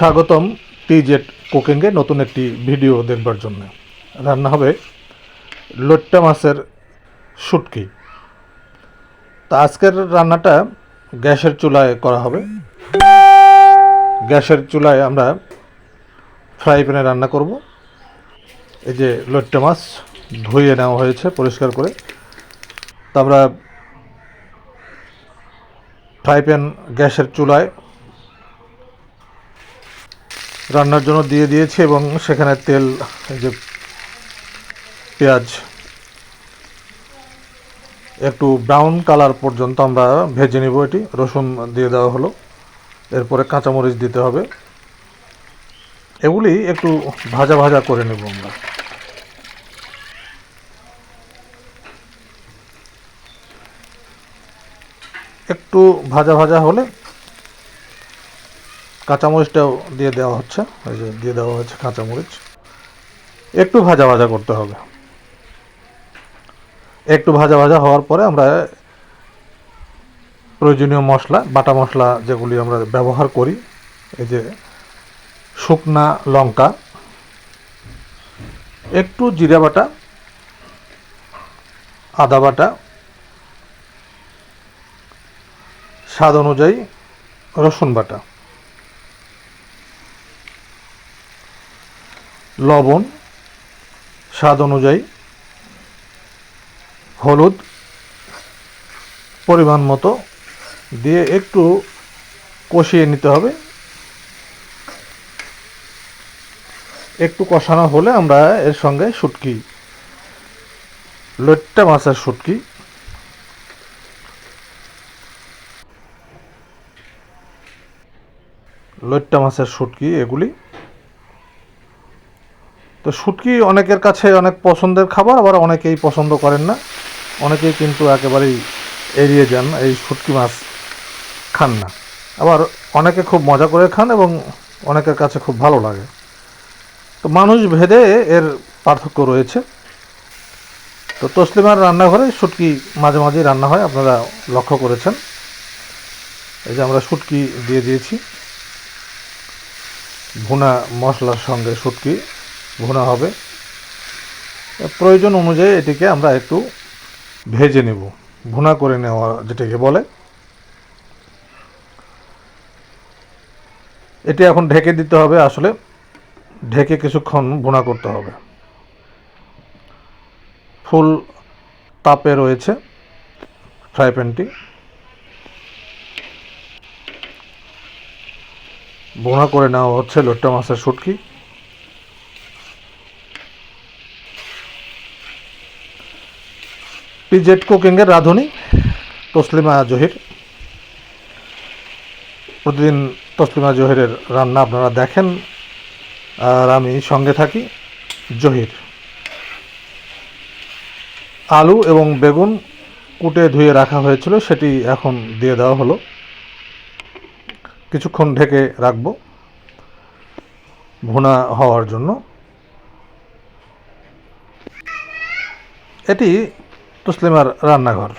স্বাগতম টিজেট কুকিংয়ে নতুন একটি ভিডিও দেখবার জন্য। রান্না হবে লোট্টা মাছের শুটকি। তা আজকের রান্নাটা গ্যাসের চুলায় করা হবে। গ্যাসের চুলায় আমরা ফ্রাই প্যানে রান্না করব। এই যে লোট্টা মাছ ধুয়ে নেওয়া হয়েছে পরিষ্কার করে। তা আমরা ফ্রাই প্যান গ্যাসের চুলায় রান্নার জন্য দিয়ে দিয়েছি এবং সেখানে তেল যে পেঁয়াজ, একটু ব্রাউন কালার পর্যন্ত আমরা ভেজে নিব এটি। রসুন দিয়ে দেওয়া হলো। এরপরে কাঁচামরিচ দিতে হবে। এগুলি একটু ভাজা ভাজা করে নেব আমরা। একটু ভাজা ভাজা হলে কাঁচামরিচটাও দিয়ে দেওয়া হচ্ছে। এই যে দিয়ে দেওয়া হচ্ছে কাঁচামরিচ। একটু ভাজা ভাজা করতে হবে। একটু ভাজা ভাজা হওয়ার পরে আমরা প্রয়োজনীয় মশলা, বাটা মশলা যেগুলি আমরা ব্যবহার করি, এই যে শুকনা লঙ্কা, একটু জিরা বাটা, আদা বাটা, স্বাদ অনুযায়ী রসুন বাটা। লবণ, স্বাদ অনুযায়ী, হলুদ পরিমাণ মতো দিয়ে একটু কষিয়ে নিতে হবে। একটু কষানো হলে আমরা এর সঙ্গে শুটকি, লইট্টা মাছের শুটকি। লইট্টা মাছের শুটকি এগুলি তো শুটকি অনেকের কাছে অনেক পছন্দের খাবার, আবার অনেকেই পছন্দ করেন না। অনেকেই কিন্তু একেবারেই এড়িয়ে যান, এই শুটকি মাছ খান না। আবার অনেকে খুব মজা করে খান এবং অনেকের কাছে খুব ভালো লাগে। তো মানুষ ভেদে এর পার্থক্য রয়েছে। তো তসলিমার রান্নাঘরে শুটকি মাঝে মাঝেই রান্না হয়, আপনারা লক্ষ্য করেছেন। এই যে আমরা শুটকি দিয়ে দিয়েছি। ভুনা মশলার সঙ্গে শুটকি। ভুনা হবে। প্রয়োজন অনুযায়ী এটিকে আমরা একটু ভেজে নেব। ভুনা করে নেওয়া যেটাকে বলে। এটি এখন ঢেকে দিতে হবে। আসলে ঢেকে কিছুক্ষণ ভুনা করতে হবে। ফুল তাপে রয়েছে ফ্রাই প্যানটি। ভুনা করে নেওয়া হচ্ছে লোট্টা মাছের শুটকি। পিজেট কুকিংয়ের রাঁধুনি, তসলিমা জহির। প্রতিদিন তসলিমা জহিরের রান্না আপনারা দেখেন, আর আমি সঙ্গে থাকি জহির। আলু এবং বেগুন কুটে ধুয়ে রাখা হয়েছিল, সেটি এখন দিয়ে দেওয়া হলো। কিছুক্ষণ ঢেকে রাখব ভুনা হওয়ার জন্য। এটি তসলিমার রান্নাঘর।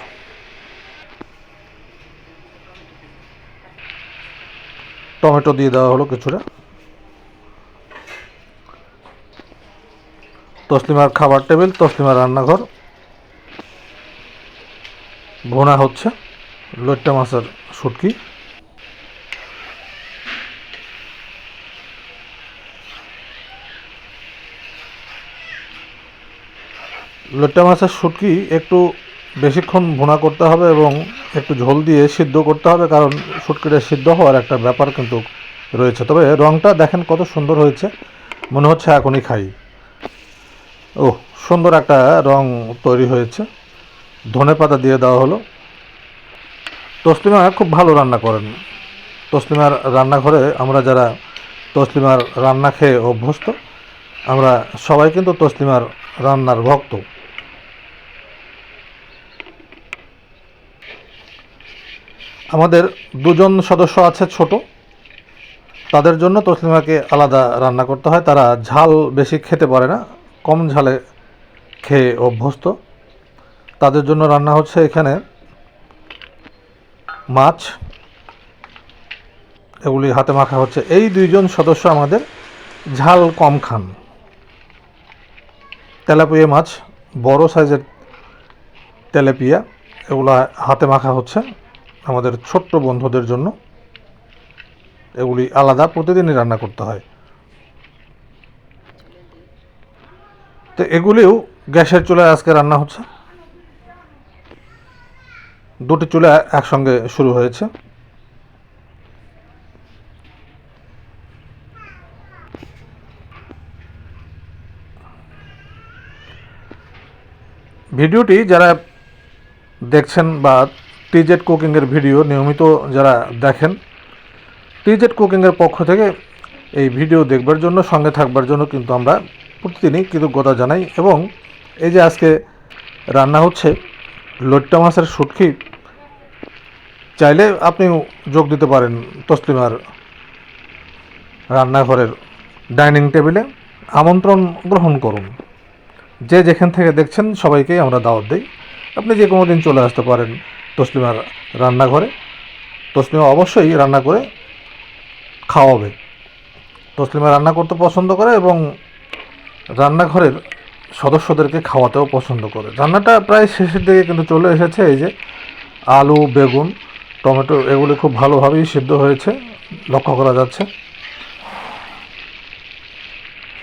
টমেটো দিয়ে দেওয়া হলো কিছুটা। তসলিমার খাবার টেবিল, তসলিমার রান্নাঘর। ভোনা হচ্ছে লোট্টা মাছের শুটকি। লইট্টা মাছের শুটকি একটু বেশিক্ষণ ভুনা করতে হবে এবং একটু ঝোল দিয়ে সিদ্ধ করতে হবে, কারণ শুটকিটা সিদ্ধ হওয়ার একটা ব্যাপার কিন্তু রয়েছে। তবে রঙটা দেখেন কত সুন্দর হয়েছে, মনে হচ্ছে এখনই খাই। ও সুন্দর একটা রং তৈরি হয়েছে। ধনে পাতা দিয়ে দেওয়া হলো। তসলিমা খুব ভালো রান্না করেন। তসলিমার রান্নাঘরে আমরা যারা তসলিমার রান্না খেয়ে অভ্যস্ত, আমরা সবাই কিন্তু তসলিমার রান্নার ভক্ত। আমাদের দুজন সদস্য আছে ছোট। তাদের জন্য তসলিমাকে আলাদা রান্না করতে হয়। তারা ঝাল বেশি খেতে পারে না, কম ঝালে খেয়ে অভ্যস্ত। তাদের জন্য রান্না হচ্ছে এখানে মাছ। এগুলি হাতে মাখা হচ্ছে। এই দুইজন সদস্য আমাদের ঝাল কম খান। তেলাপিয়া মাছ, বড় সাইজের তেলাপিয়া, এগুলো হাতে মাখা হচ্ছে। আমাদের ছোট্ট বন্ধুদের জন্য এগুলি আলাদা প্রতিদিনই রান্না করতে হয়। তো এগুলিও গ্যাসের চুলায় আজকে রান্না হচ্ছে। দুটি চুলা একসঙ্গে শুরু হয়েছে। ভিডিওটি যারা দেখছেন বা টিজেড কুকিংয়ের ভিডিও নিয়মিত যারা দেখেন টিজেড কুকিংয়ের পক্ষ থেকে এই ভিডিও দেখবার জন্য, সঙ্গে থাকবার জন্য কিন্তু আমরা প্রতিদিনই কৃতজ্ঞতা জানাই এবং এই যে আজকে রান্না হচ্ছে, লোট্টা মাছের শুটকি, চাইলে আপনি যোগ দিতে পারেন তসলিমার রান্নাঘরের ডাইনিং টেবিলে। আমন্ত্রণ গ্রহণ করুন। যে যেখান থেকে দেখছেন, সবাইকেই আমরা দাওয়াত দিই। আপনি যে কোনো দিন চলে আসতে পারেন। তসলিমার রান্নাঘরে। তসলিমা অবশ্যই রান্না করে খাওয়াবে। তসলিমা রান্না করতে পছন্দ করে এবং রান্নাঘরের সদস্যদেরকে খাওয়াতেও পছন্দ করে। রান্নাটা প্রায় শেষের দিকে কিন্তু চলে এসেছে, এই যে আলু, বেগুন, টমেটো, এগুলি খুব ভালোভাবেই সিদ্ধ হয়েছে, লক্ষ্য করা যাচ্ছে।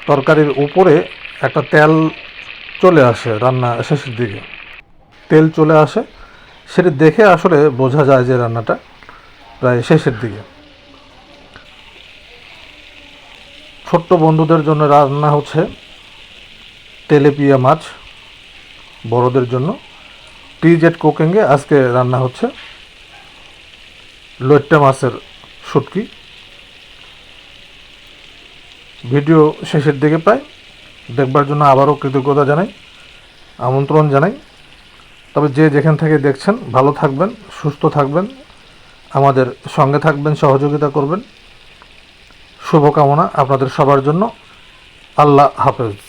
তরকারির উপরে একটা তেল চলে আসে রান্না শেষের দিকে। তেল চলে আসে সেটা দেখে আসলে বোঝা যায় যে রান্নাটা প্রায় শেষের দিকে। ছোট্ট বন্ধুদের জন্য রান্না হচ্ছে তেলেপিয়া মাছ, বড়দের জন্য। টি জেড কুকিংয়ে আজকে রান্না হচ্ছে লইট্টা মাছের শুটকি। ভিডিও শেষের দিকে প্রায়। দেখবার জন্য আবারও কৃতজ্ঞতা জানাই, আমন্ত্রণ জানাই। তবে যে যেখান থেকে দেখছেন, ভালো থাকবেন, সুস্থ থাকবেন, আমাদের সঙ্গে থাকবেন, সহযোগিতা করবেন। শুভকামনা আপনাদের সবার জন্য। আল্লাহ হাফেজ।